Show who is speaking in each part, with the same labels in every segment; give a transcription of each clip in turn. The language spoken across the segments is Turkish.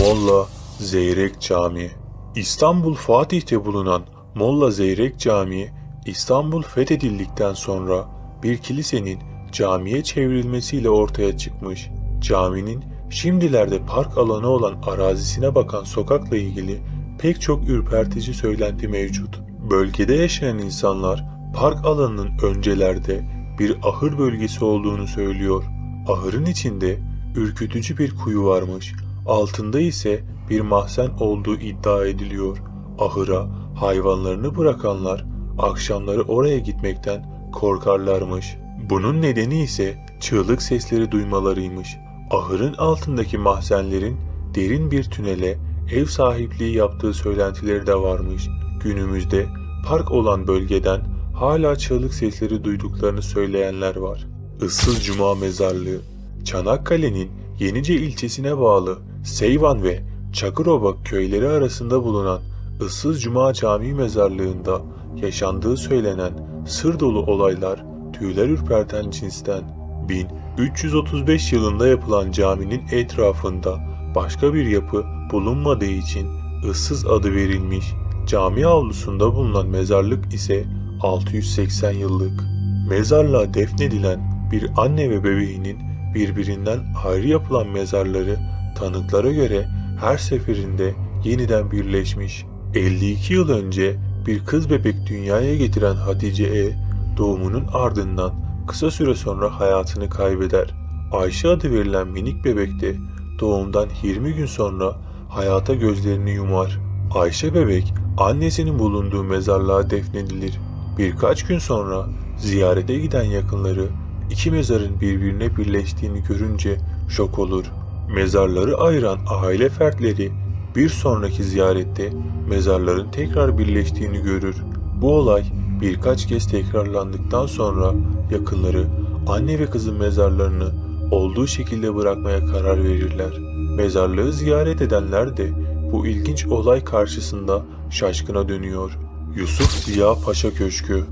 Speaker 1: Molla Zeyrek Camii İstanbul Fatih'te bulunan Molla Zeyrek Camii, İstanbul fethedildikten sonra bir kilisenin camiye çevrilmesiyle ortaya çıkmış. Caminin şimdilerde park alanı olan arazisine bakan sokakla ilgili pek çok ürpertici söylenti mevcut. Bölgede yaşayan insanlar park alanının öncelerde bir ahır bölgesi olduğunu söylüyor. Ahırın içinde ürkütücü bir kuyu varmış. Altında ise bir mahzen olduğu iddia ediliyor. Ahıra hayvanlarını bırakanlar akşamları oraya gitmekten korkarlarmış. Bunun nedeni ise çığlık sesleri duymalarıymış. Ahırın altındaki mahzenlerin derin bir tünele ev sahipliği yaptığı söylentileri de varmış. Günümüzde park olan bölgeden hala çığlık sesleri duyduklarını söyleyenler var. Issız Cuma Mezarlığı Çanakkale'nin Yenice ilçesine bağlı Seyvan ve Çakırobak köyleri arasında bulunan Issız Cuma Camii mezarlığında yaşandığı söylenen sır dolu olaylar tüyler ürperten cinsten. 1335 yılında yapılan caminin etrafında başka bir yapı bulunmadığı için ıssız adı verilmiş. Cami avlusunda bulunan mezarlık ise 680 yıllık. Mezarlığa defnedilen bir anne ve bebeğinin birbirinden ayrı yapılan mezarları tanıklara göre her seferinde yeniden birleşmiş. 52 yıl önce bir kız bebek dünyaya getiren Hatice E doğumunun ardından kısa süre sonra hayatını kaybeder. Ayşe adı verilen minik bebek de doğumdan 20 gün sonra hayata gözlerini yumar. Ayşe bebek annesinin bulunduğu mezarlığa defnedilir. Birkaç gün sonra ziyarete giden yakınları iki mezarın birbirine birleştiğini görünce şok olur. Mezarları ayıran aile fertleri bir sonraki ziyarette mezarların tekrar birleştiğini görür. Bu olay birkaç kez tekrarlandıktan sonra yakınları anne ve kızın mezarlarını olduğu şekilde bırakmaya karar verirler. Mezarlığı ziyaret edenler de bu ilginç olay karşısında şaşkına dönüyor. Yusuf Ziya Paşa Köşkü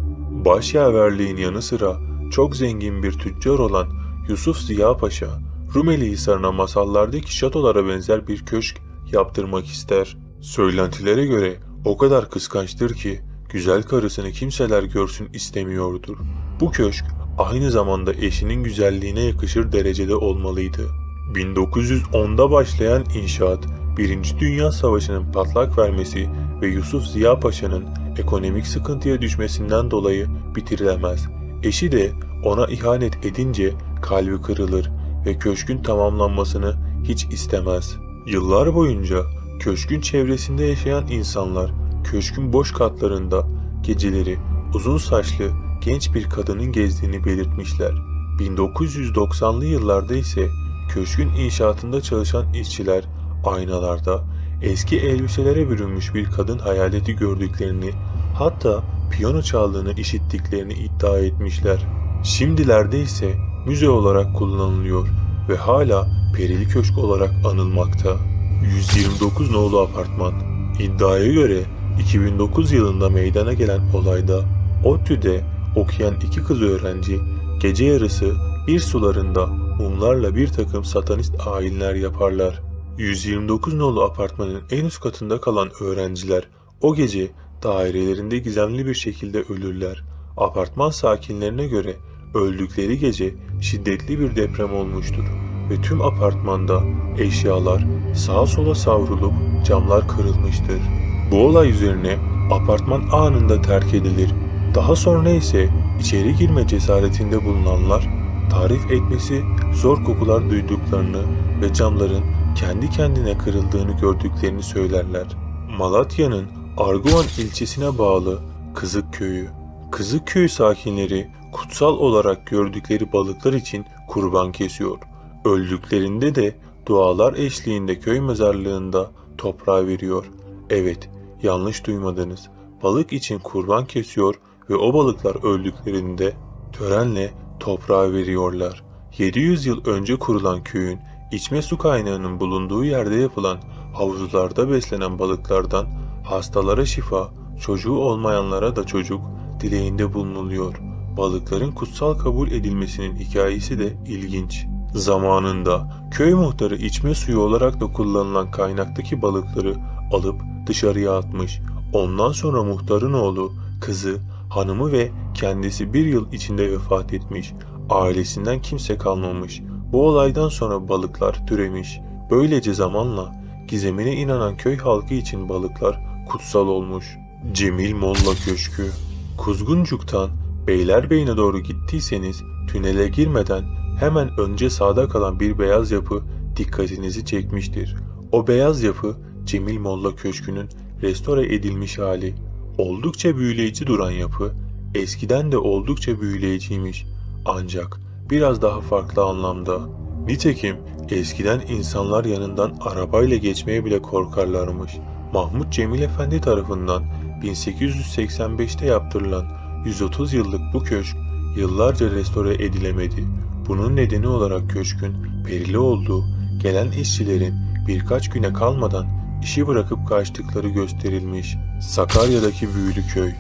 Speaker 1: Başyaverliğin yanı sıra çok zengin bir tüccar olan Yusuf Ziya Paşa, Rumeli Hisarı'na masallardaki şatolara benzer bir köşk yaptırmak ister. Söylentilere göre o kadar kıskançtır ki güzel karısını kimseler görsün istemiyordur. Bu köşk aynı zamanda eşinin güzelliğine yakışır derecede olmalıydı. 1910'da başlayan inşaat, Birinci Dünya Savaşı'nın patlak vermesi ve Yusuf Ziya Paşa'nın ekonomik sıkıntıya düşmesinden dolayı bitirilemez. Eşi de ona ihanet edince kalbi kırılır ve köşkün tamamlanmasını hiç istemez. Yıllar boyunca köşkün çevresinde yaşayan insanlar köşkün boş katlarında geceleri uzun saçlı genç bir kadının gezdiğini belirtmişler. 1990'lı yıllarda ise köşkün inşaatında çalışan işçiler aynalarda eski elbiselere bürünmüş bir kadın hayaleti gördüklerini hatta piyano çaldığını işittiklerini iddia etmişler. Şimdilerde ise müze olarak kullanılıyor ve hala Perili Köşk olarak anılmakta. 129 nolu apartman. İddiaya göre 2009 yılında meydana gelen olayda ODTÜ'de okuyan iki kız öğrenci gece yarısı bir sularında mumlarla bir takım satanist ayinler yaparlar. 129 nolu apartmanın en üst katında kalan öğrenciler o gece dairelerinde gizemli bir şekilde ölürler. Apartman sakinlerine göre öldükleri gece şiddetli bir deprem olmuştur ve tüm apartmanda eşyalar sağa sola savrulup camlar kırılmıştır. Bu olay üzerine apartman anında terk edilir. Daha sonra ise içeri girme cesaretinde bulunanlar tarif etmesi zor kokular duyduklarını ve camların kendi kendine kırıldığını gördüklerini söylerler. Malatya'nın Arguvan ilçesine bağlı Kızık Köyü. Kızık Köyü sakinleri kutsal olarak gördükleri balıklar için kurban kesiyor. Öldüklerinde de dualar eşliğinde köy mezarlığında toprağa veriyor. Evet, yanlış duymadınız. Balık için kurban kesiyor ve o balıklar öldüklerinde törenle toprağa veriyorlar. 700 yıl önce kurulan köyün içme su kaynağının bulunduğu yerde yapılan havuzlarda beslenen balıklardan hastalara şifa, çocuğu olmayanlara da çocuk dileğinde bulunuluyor. Balıkların kutsal kabul edilmesinin hikayesi de ilginç. Zamanında köy muhtarı içme suyu olarak da kullanılan kaynaktaki balıkları alıp dışarıya atmış. Ondan sonra muhtarın oğlu, kızı, hanımı ve kendisi bir yıl içinde vefat etmiş. Ailesinden kimse kalmamış. Bu olaydan sonra balıklar türemiş. Böylece zamanla gizemine inanan köy halkı için balıklar kutsal olmuş. Cemil Molla Köşkü Kuzguncuk'tan Beylerbeyi'ne doğru gittiyseniz tünele girmeden hemen önce sağda kalan bir beyaz yapı dikkatinizi çekmiştir. O beyaz yapı Cemil Molla Köşkü'nün restore edilmiş hali. Oldukça büyüleyici duran yapı eskiden de oldukça büyüleyiciymiş. Ancak biraz daha farklı anlamda. Nitekim eskiden insanlar yanından arabayla geçmeye bile korkarlarmış. Mahmut Cemil Efendi tarafından 1885'te yaptırılan 130 yıllık bu köşk yıllarca restore edilemedi. Bunun nedeni olarak köşkün perili olduğu, gelen işçilerin birkaç güne kalmadan işi bırakıp kaçtıkları gösterilmiş. Sakarya'daki büyülü köy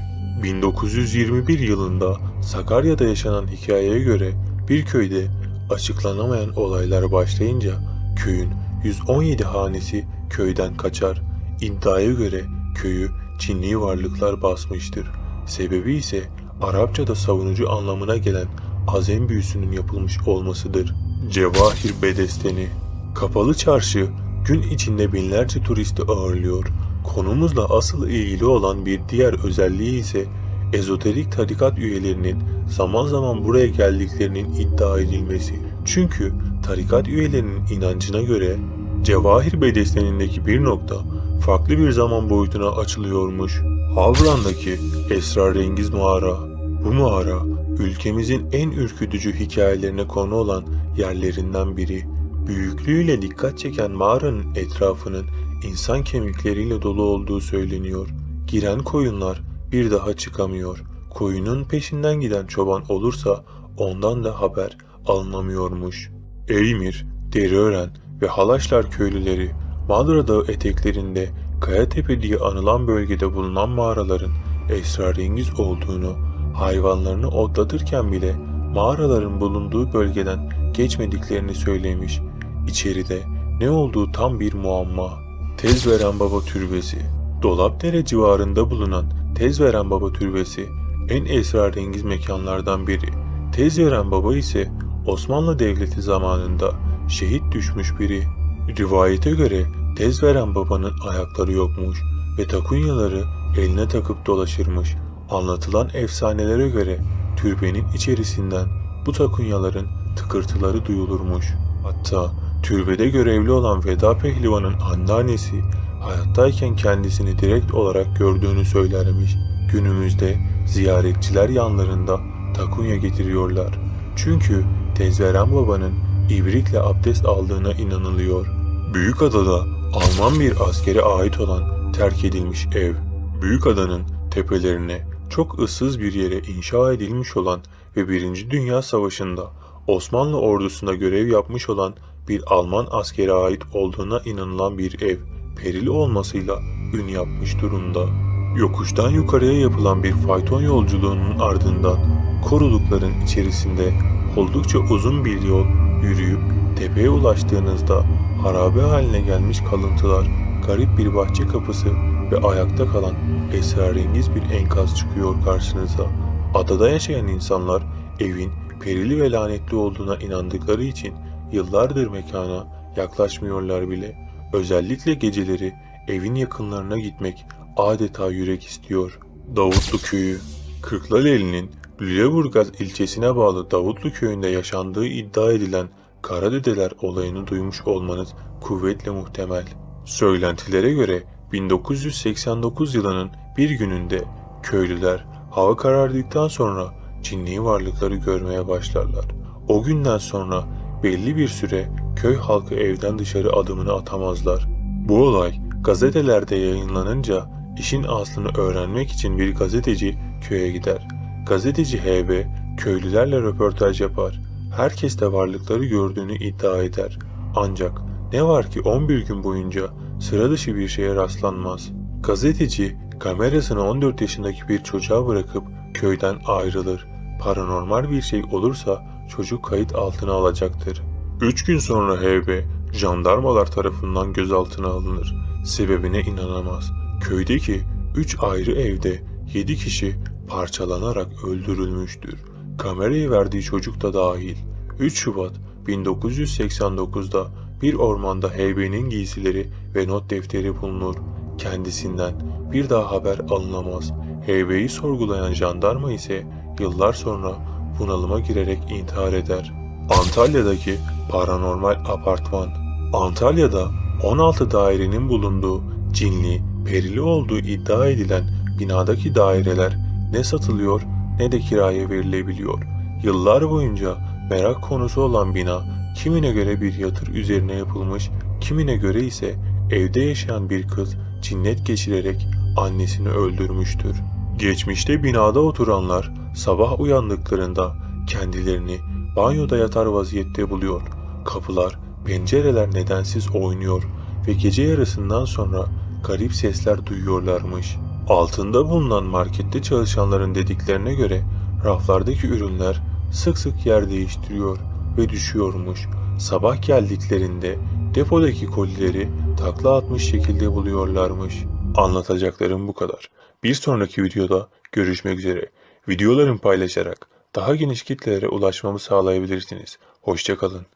Speaker 1: 1921 yılında Sakarya'da yaşanan hikayeye göre bir köyde açıklanamayan olaylar başlayınca köyün 117 hanesi köyden kaçar. İddiaya göre köyü Çinli varlıklar basmıştır. Sebebi ise Arapçada savunucu anlamına gelen azem büyüsünün yapılmış olmasıdır. Cevahir Bedesteni Kapalı çarşı gün içinde binlerce turisti ağırlıyor. Konumuzla asıl ilgili olan bir diğer özelliği ise ezoterik tarikat üyelerinin zaman zaman buraya geldiklerinin iddia edilmesi. Çünkü tarikat üyelerinin inancına göre Cevahir Bedesteni'ndeki bir nokta farklı bir zaman boyutuna açılıyormuş. Havran'daki esrarengiz mağara. Bu mağara ülkemizin en ürkütücü hikayelerine konu olan yerlerinden biri. Büyüklüğüyle dikkat çeken mağaranın etrafının insan kemikleriyle dolu olduğu söyleniyor. Giren koyunlar bir daha çıkamıyor. Koyunun peşinden giden çoban olursa ondan da haber alınamıyormuş. Eymir, Deriören ve Halaşlar köylüleri Madra Dağı eteklerinde Kayatepe diye anılan bölgede bulunan mağaraların esrarengiz olduğunu, hayvanlarını otlatırken bile mağaraların bulunduğu bölgeden geçmediklerini söylemiş. İçeride ne olduğu tam bir muamma. Tezveren Baba Türbesi Dolapdere civarında bulunan Tezveren Baba Türbesi en esrarengiz mekanlardan biri. Tezveren Baba ise Osmanlı Devleti zamanında şehit düşmüş biri. Rivayete göre Tezveren Baba'nın ayakları yokmuş ve takunyaları eline takıp dolaşırmış. Anlatılan efsanelere göre türbenin içerisinden bu takunyaların tıkırtıları duyulurmuş. Hatta türbede görevli olan Veda Pehlivan'ın anneannesi hayattayken kendisini direkt olarak gördüğünü söylermiş. Günümüzde ziyaretçiler yanlarında takunya getiriyorlar. Çünkü Tezveren Baba'nın ibrikle abdest aldığına inanılıyor. Büyükada'da Alman bir askere ait olan terk edilmiş ev. Büyükada'nın tepelerine çok ıssız bir yere inşa edilmiş olan ve 1. Dünya Savaşı'nda Osmanlı ordusunda görev yapmış olan bir Alman askere ait olduğuna inanılan bir ev perili olmasıyla ün yapmış durumda. Yokuştan yukarıya yapılan bir fayton yolculuğunun ardından korulukların içerisinde oldukça uzun bir yol yürüyüp tepeye ulaştığınızda harabe haline gelmiş kalıntılar, garip bir bahçe kapısı ve ayakta kalan esrarengiz bir enkaz çıkıyor karşınıza. Adada yaşayan insanlar evin perili ve lanetli olduğuna inandıkları için yıllardır mekana yaklaşmıyorlar bile. Özellikle geceleri evin yakınlarına gitmek adeta yürek istiyor. Davutlu Köyü Kırklareli'nin Lüleburgaz ilçesine bağlı Davutlu Köyü'nde yaşandığı iddia edilen Karadedeler olayını duymuş olmanız kuvvetle muhtemel. Söylentilere göre 1989 yılının bir gününde köylüler hava karardıktan sonra cinli varlıkları görmeye başlarlar. O günden sonra belli bir süre köy halkı evden dışarı adımını atamazlar. Bu olay gazetelerde yayınlanınca işin aslını öğrenmek için bir gazeteci köye gider. Gazeteci HB köylülerle röportaj yapar. Herkes de varlıkları gördüğünü iddia eder. Ancak ne var ki 11 gün boyunca sıra dışı bir şeye rastlanmaz. Gazeteci kamerasını 14 yaşındaki bir çocuğa bırakıp köyden ayrılır. Paranormal bir şey olursa çocuk kayıt altına alacaktır. Üç gün sonra HB jandarmalar tarafından gözaltına alınır. Sebebine inanamaz. Köydeki üç ayrı evde yedi kişi parçalanarak öldürülmüştür. Kamerayı verdiği çocuk da dahil. 3 Şubat 1989'da bir ormanda HB'nin giysileri ve not defteri bulunur. Kendisinden bir daha haber alınamaz. HB'yi sorgulayan jandarma ise yıllar sonra bunalıma girerek intihar eder. Antalya'daki paranormal apartman. Antalya'da 16 dairenin bulunduğu cinli, perili olduğu iddia edilen binadaki daireler ne satılıyor ne de kiraya verilebiliyor. Yıllar boyunca merak konusu olan bina kimine göre bir yatır üzerine yapılmış, kimine göre ise evde yaşayan bir kız cinnet geçirerek annesini öldürmüştür. Geçmişte binada oturanlar sabah uyandıklarında kendilerini banyoda yatar vaziyette buluyor. Kapılar, pencereler nedensiz oynuyor ve gece yarısından sonra garip sesler duyuyorlarmış. Altında bulunan markette çalışanların dediklerine göre raflardaki ürünler sık sık yer değiştiriyor ve düşüyormuş. Sabah geldiklerinde depodaki kolileri takla atmış şekilde buluyorlarmış. Anlatacaklarım bu kadar. Bir sonraki videoda görüşmek üzere. Videolarımı paylaşarak daha geniş kitlelere ulaşmamı sağlayabilirsiniz. Hoşçakalın.